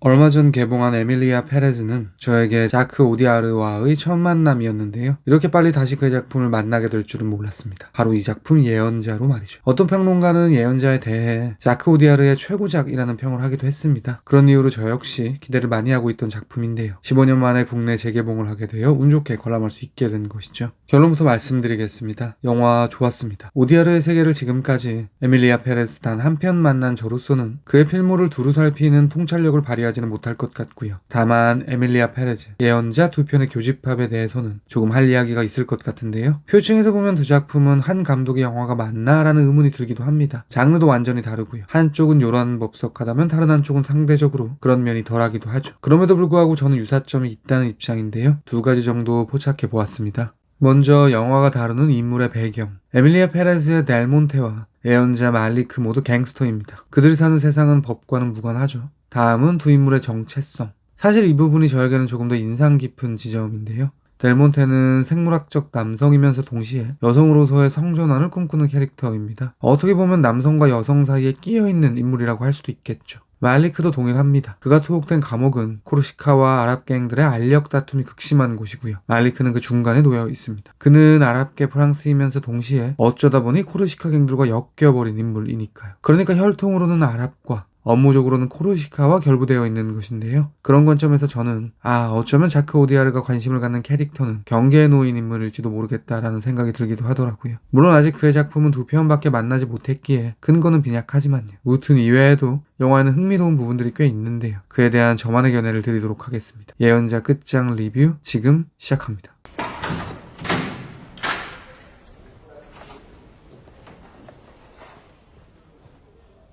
얼마 전 개봉한 에밀리아 페레즈는 저에게 자크 오디아르와의 첫 만남이었는데요. 이렇게 빨리 다시 그의 작품을 만나게 될 줄은 몰랐습니다. 바로 이 작품 예언자로 말이죠. 어떤 평론가는 예언자에 대해 자크 오디아르의 최고작이라는 평을 하기도 했습니다. 그런 이유로 저 역시 기대를 많이 하고 있던 작품인데요. 15년 만에 국내 재개봉을 하게 되어 운 좋게 관람할 수 있게 된 것이죠. 결론부터 말씀드리겠습니다. 영화 좋았습니다. 오디아르의 세계를 지금까지 에밀리아 페레즈 단 한 편 만난 저로서는 그의 필모를 두루 살피는 통찰력을 발휘하 지는 못할 것 같고요. 다만 에밀리아 페레즈, 예언자 두 편의 교집합에 대해서는 조금 할 이야기가 있을 것 같은데요. 표층에서 보면 두 작품은 한 감독의 영화가 맞나라는 의문이 들기도 합니다. 장르도 완전히 다르고요. 한쪽은 요란 법석하다면 다른 한쪽은 상대적으로 그런 면이 덜하기도 하죠. 그럼에도 불구하고 저는 유사점이 있다는 입장인데요. 두 가지 정도 포착해 보았습니다. 먼저 영화가 다루는 인물의 배경. 에밀리아 페레즈의 델몬테와 예언자 말리크 모두 갱스터입니다. 그들이 사는 세상은 법과는 무관하죠. 다음은 두 인물의 정체성. 사실 이 부분이 저에게는 조금 더 인상 깊은 지점인데요. 델몬테는 생물학적 남성이면서 동시에 여성으로서의 성전환을 꿈꾸는 캐릭터입니다. 어떻게 보면 남성과 여성 사이에 끼어있는 인물이라고 할 수도 있겠죠. 말리크도 동일합니다. 그가 투옥된 감옥은 코르시카와 아랍갱들의 알력 다툼이 극심한 곳이고요. 말리크는 그 중간에 놓여 있습니다. 그는 아랍계 프랑스이면서 동시에 어쩌다 보니 코르시카 갱들과 엮여버린 인물이니까요. 그러니까 혈통으로는 아랍과 업무적으로는 코르시카와 결부되어 있는 것인데요. 그런 관점에서 저는 아 어쩌면 자크 오디아르가 관심을 갖는 캐릭터는 경계에 놓인 인물일지도 모르겠다라는 생각이 들기도 하더라고요. 물론 아직 그의 작품은 두 편밖에 만나지 못했기에 근거는 빈약하지만요. 무튼 이외에도 영화에는 흥미로운 부분들이 꽤 있는데요. 그에 대한 저만의 견해를 드리도록 하겠습니다. 예언자 끝장 리뷰 지금 시작합니다.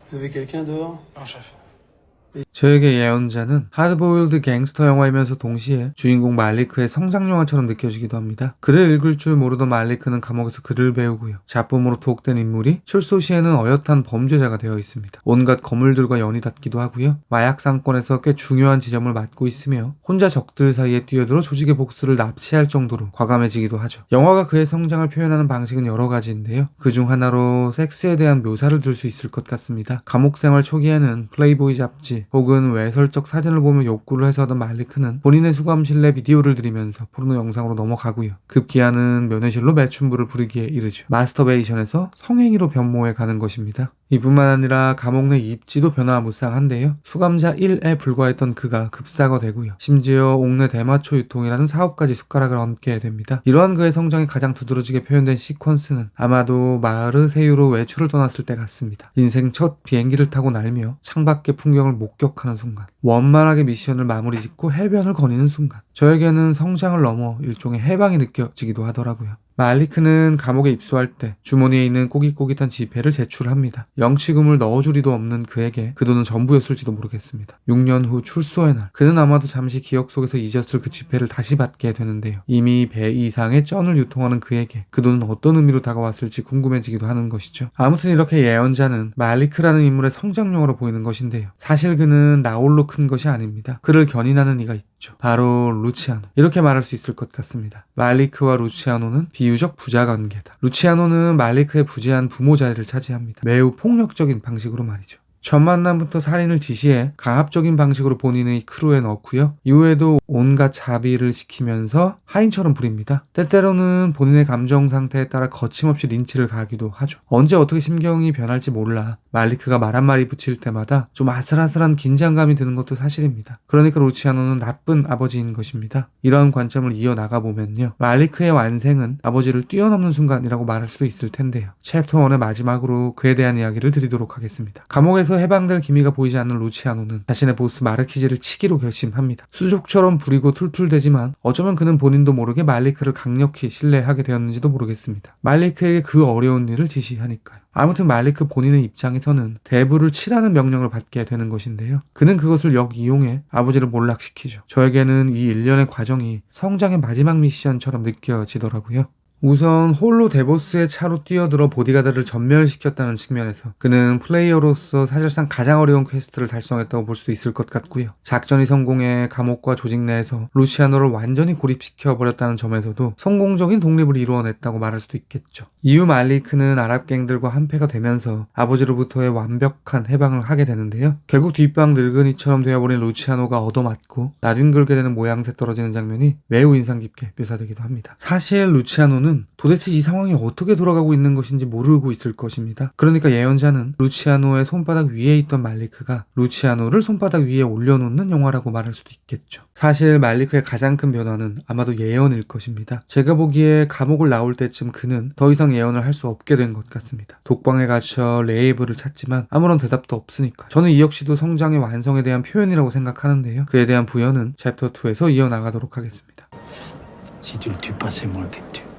Vous avez quelqu'un dehors? Non, chef. 저에게 예언자는 하드보일드 갱스터 영화이면서 동시에 주인공 말리크의 성장 영화처럼 느껴지기도 합니다. 글을 읽을 줄 모르던 말리크는 감옥에서 글을 배우고요. 잡범으로 투옥된 인물이 출소 시에는 어엿한 범죄자가 되어 있습니다. 온갖 거물들과 연이 닿기도 하고요. 마약 상권에서 꽤 중요한 지점을 맡고 있으며 혼자 적들 사이에 뛰어들어 조직의 복수를 납치할 정도로 과감해지기도 하죠. 영화가 그의 성장을 표현하는 방식은 여러 가지인데요. 그 중 하나로 섹스에 대한 묘사를 들 수 있을 것 같습니다. 감옥 생활 초기에는 플레이보이 잡지 혹은 외설적 사진을 보며 욕구를 해소하던 말리크는 본인의 수감실 내 비디오를 들이면서 포르노 영상으로 넘어가고요. 급기야는 면회실로 매춘부를 부르기에 이르죠. 마스터베이션에서 성행위로 변모해 가는 것입니다. 이뿐만 아니라 감옥 내 입지도 변화무쌍한데요. 수감자 1에 불과했던 그가 급사가 되고요. 심지어 옥내 대마초 유통이라는 사업까지 숟가락을 얹게 됩니다. 이러한 그의 성장이 가장 두드러지게 표현된 시퀀스는 아마도 마르세유로 외출을 떠났을 때 같습니다. 인생 첫 비행기를 타고 날며 창밖의 풍경을 목격하는 순간. 원만하게 미션을 마무리 짓고 해변을 거니는 순간. 저에게는 성장을 넘어 일종의 해방이 느껴지기도 하더라고요. 말리크는 감옥에 입수할 때 주머니에 있는 꼬깃꼬깃한 지폐를 제출합니다. 영치금을 넣어줄 리도 없는 그에게 그 돈은 전부였을지도 모르겠습니다. 6년 후 출소의 날 그는 아마도 잠시 기억 속에서 잊었을 그 지폐를 다시 받게 되는데요. 이미 배 이상의 쩐을 유통하는 그에게 그 돈은 어떤 의미로 다가왔을지 궁금해지기도 하는 것이죠. 아무튼 이렇게 예언자는 말리크라는 인물의 성장용으로 보이는 것인데요. 사실 그는 나홀로 큰 것이 아닙니다. 그를 견인하는 이가 있 죠. 바로 루치아노. 이렇게 말할 수 있을 것 같습니다. 말리크와 루치아노는 비유적 부자 관계다. 루치아노는 말리크의 부재한 부모 자리를 차지합니다. 매우 폭력적인 방식으로 말이죠. 첫 만남부터 살인을 지시해 강압적인 방식으로 본인의 크루에 넣고요. 이후에도 온갖 자비를 시키면서 하인처럼 부립니다. 때때로는 본인의 감정 상태에 따라 거침없이 린치를 가하기도 하죠. 언제 어떻게 심경이 변할지 몰라 말리크가 말 한마디 붙일 때마다 좀 아슬아슬한 긴장감이 드는 것도 사실입니다. 그러니까 루치아노는 나쁜 아버지인 것입니다. 이러한 관점을 이어나가 보면요. 말리크의 완생은 아버지를 뛰어넘는 순간이라고 말할 수도 있을 텐데요. 챕터 1의 마지막으로 그에 대한 이야기를 드리도록 하겠습니다. 감옥에서 해방될 기미가 보이지 않는 루치아노는 자신의 보스 마르키즈를 치기로 결심합니다. 수족처럼 부리고 툴툴대지만 어쩌면 그는 본인도 모르게 말리크를 강력히 신뢰하게 되었는지도 모르겠습니다. 말리크에게 그 어려운 일을 지시하니까요. 아무튼 말리크 본인의 입장에서는 대부를 치라는 명령을 받게 되는 것인데요. 그는 그것을 역이용해 아버지를 몰락시키죠. 저에게는 이 일련의 과정이 성장의 마지막 미션처럼 느껴지더라고요. 우선 홀로 데보스의 차로 뛰어들어 보디가드를 전멸시켰다는 측면에서 그는 플레이어로서 사실상 가장 어려운 퀘스트를 달성했다고 볼 수도 있을 것 같고요. 작전이 성공해 감옥과 조직 내에서 루치아노를 완전히 고립시켜 버렸다는 점에서도 성공적인 독립을 이루어냈다고 말할 수도 있겠죠. 이후 말리크는 아랍갱들과 한패가 되면서 아버지로부터의 완벽한 해방을 하게 되는데요. 결국 뒷방 늙은이처럼 되어버린 루치아노가 얻어맞고 나뒹굴게 되는 모양새 떨어지는 장면이 매우 인상 깊게 묘사되기도 합니다. 사실 루치아노 는 도대체 이 상황이 어떻게 돌아가고 있는 것인지 모르고 있을 것입니다. 그러니까 예언자는 루치아노의 손바닥 위에 있던 말리크가 루치아노를 손바닥 위에 올려놓는 영화라고 말할 수도 있겠죠. 사실 말리크의 가장 큰 변화는 아마도 예언일 것입니다. 제가 보기에 감옥을 나올 때쯤 그는 더 이상 예언을 할 수 없게 된 것 같습니다. 독방에 갇혀 레이브를 찾지만 아무런 대답도 없으니까. 저는 이 역시도 성장의 완성에 대한 표현이라고 생각하는데요. 그에 대한 부연은 챕터 2에서 이어나가도록 하겠습니다. Moi qui te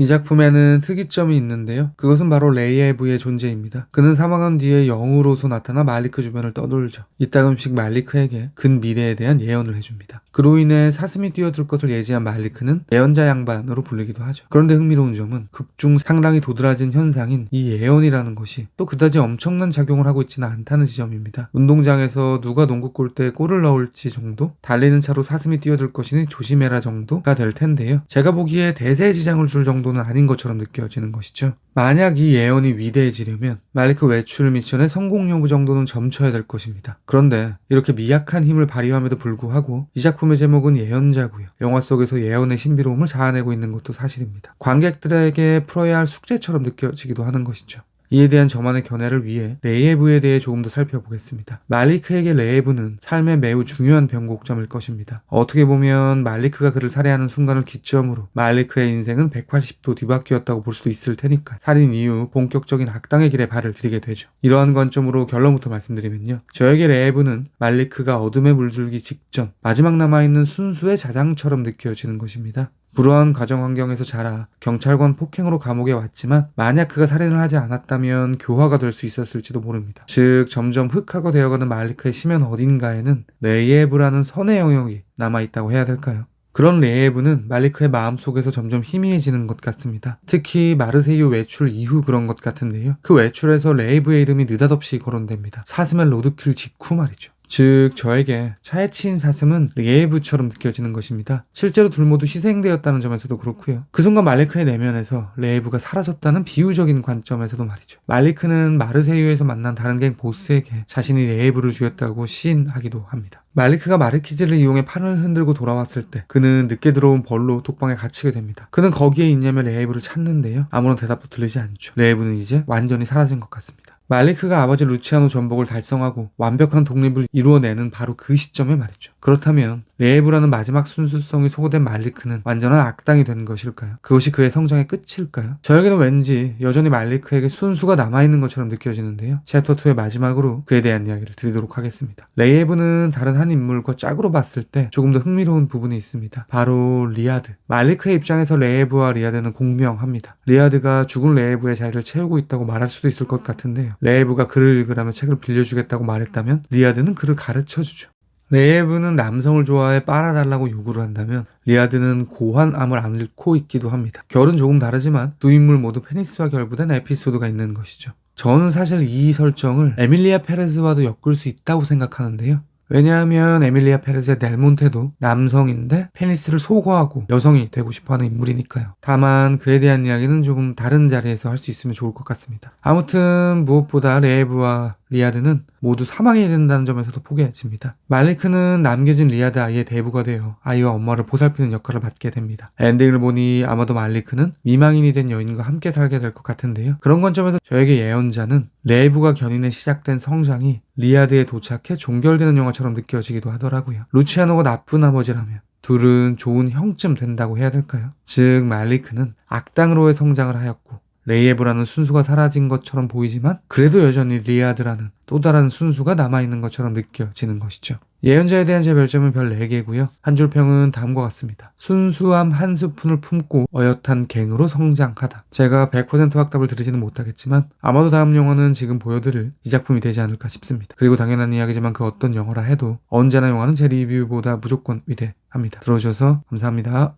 이 작품에는 특이점이 있는데요. 그것은 바로 레이에브의 존재입니다. 그는 사망한 뒤에 영으로서 나타나 말리크 주변을 떠돌죠. 이따금씩 말리크에게 근 미래에 대한 예언을 해줍니다. 그로 인해 사슴이 뛰어들 것을 예지한 말리크는 예언자 양반으로 불리기도 하죠. 그런데 흥미로운 점은 극중 상당히 도드라진 현상인 이 예언이라는 것이 또 그다지 엄청난 작용을 하고 있지는 않다는 지점입니다. 운동장에서 누가 농구 골대에 골을 넣을지 정도, 달리는 차로 사슴이 뛰어들 것이니 조심해라 정도가 될 텐데요. 제가 보기에 대세지장을 줄 정도는 아닌 것처럼 느껴지는 것이죠. 만약 이 예언이 위대해지려면 말리크 외출 미션의 성공 여부 정도는 점쳐야 될 것입니다. 그런데 이렇게 미약한 힘을 발휘함에도 불구하고 이 작품의 제목은 예언자고요. 영화 속에서 예언의 신비로움을 자아내고 있는 것도 사실입니다. 관객들에게 풀어야 할 숙제처럼 느껴지기도 하는 것이죠. 이에 대한 저만의 견해를 위해 레이에브에 대해 조금 더 살펴보겠습니다. 말리크에게 레이에브는 삶의 매우 중요한 변곡점일 것입니다. 어떻게 보면 말리크가 그를 살해하는 순간을 기점으로 말리크의 인생은 180도 뒤바뀌었다고 볼 수도 있을 테니까 살인 이후 본격적인 악당의 길에 발을 들이게 되죠. 이러한 관점으로 결론부터 말씀드리면요. 저에게 레이에브는 말리크가 어둠에 물들기 직전 마지막 남아있는 순수의 자장처럼 느껴지는 것입니다. 불우한 가정 환경에서 자라 경찰관 폭행으로 감옥에 왔지만 만약 그가 살인을 하지 않았다면 교화가 될 수 있었을지도 모릅니다. 즉 점점 흑화가 되어가는 말리크의 심연 어딘가에는 레이에브라는 선의 영역이 남아있다고 해야 될까요? 그런 레이에브는 말리크의 마음속에서 점점 희미해지는 것 같습니다. 특히 마르세유 외출 이후 그런 것 같은데요. 그 외출에서 레이브의 이름이 느닷없이 거론됩니다. 사슴의 로드킬 직후 말이죠. 즉 저에게 차에 치인 사슴은 레이브처럼 느껴지는 것입니다. 실제로 둘 모두 희생되었다는 점에서도 그렇고요. 그 순간 말리크의 내면에서 레이브가 사라졌다는 비유적인 관점에서도 말이죠. 말리크는 마르세유에서 만난 다른 갱 보스에게 자신이 레이브를 죽였다고 시인하기도 합니다. 말리크가 마르키즈를 이용해 판을 흔들고 돌아왔을 때 그는 늦게 들어온 벌로 독방에 갇히게 됩니다. 그는 거기에 있냐며 레이브를 찾는데요. 아무런 대답도 들리지 않죠. 레이브는 이제 완전히 사라진 것 같습니다. 말리크가 아버지 루치아노 전복을 달성하고 완벽한 독립을 이루어내는 바로 그 시점에 말이죠. 그렇다면 레이브라는 마지막 순수성이 소거된 말리크는 완전한 악당이 된 것일까요? 그것이 그의 성장의 끝일까요? 저에게는 왠지 여전히 말리크에게 순수가 남아있는 것처럼 느껴지는데요. 챕터 2의 마지막으로 그에 대한 이야기를 드리도록 하겠습니다. 레이브는 다른 한 인물과 짝으로 봤을 때 조금 더 흥미로운 부분이 있습니다. 바로 리아드. 말리크의 입장에서 레이브와 리아드는 공명합니다. 리아드가 죽은 레이브의 자리를 채우고 있다고 말할 수도 있을 것 같은데요. 레이브가 글을 읽으라며 책을 빌려주겠다고 말했다면 리아드는 그를 가르쳐주죠. 레이브는 남성을 좋아해 빨아달라고 요구를 한다면 리아드는 고환암을 앓고 있기도 합니다. 결은 조금 다르지만 두 인물 모두 페니스와 결부된 에피소드가 있는 것이죠. 저는 사실 이 설정을 에밀리아 페레즈와도 엮을 수 있다고 생각하는데요. 왜냐하면 에밀리아 페레즈의 델몬테도 남성인데 페니스를 소거하고 여성이 되고 싶어하는 인물이니까요. 다만 그에 대한 이야기는 조금 다른 자리에서 할 수 있으면 좋을 것 같습니다. 아무튼 무엇보다 레이브와 리아드는 모두 사망해야 된다는 점에서도 포기해집니다. 말리크는 남겨진 리아드 아이의 대부가 되어 아이와 엄마를 보살피는 역할을 맡게 됩니다. 엔딩을 보니 아마도 말리크는 미망인이 된 여인과 함께 살게 될 것 같은데요. 그런 관점에서 저에게 예언자는 레이브가 견인해 시작된 성장이 리아드에 도착해 종결되는 영화처럼 느껴지기도 하더라고요. 루치아노가 나쁜 아버지라면 둘은 좋은 형쯤 된다고 해야 될까요? 즉 말리크는 악당으로의 성장을 하였고 레이에브라는 순수가 사라진 것처럼 보이지만 그래도 여전히 리아드라는 또 다른 순수가 남아있는 것처럼 느껴지는 것이죠. 예언자에 대한 제 별점은 별 4개고요. 한 줄 평은 다음과 같습니다. 순수함 한 스푼을 품고 어엿한 갱으로 성장하다. 제가 100% 확답을 드리지는 못하겠지만 아마도 다음 영화는 지금 보여드릴 이 작품이 되지 않을까 싶습니다. 그리고 당연한 이야기지만 그 어떤 영화라 해도 언제나 영화는 제 리뷰보다 무조건 위대합니다. 들어주셔서 감사합니다.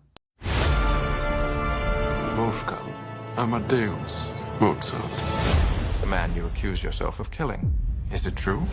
Amadeus, Mozart. The man you accuse yourself of killing. Is it true?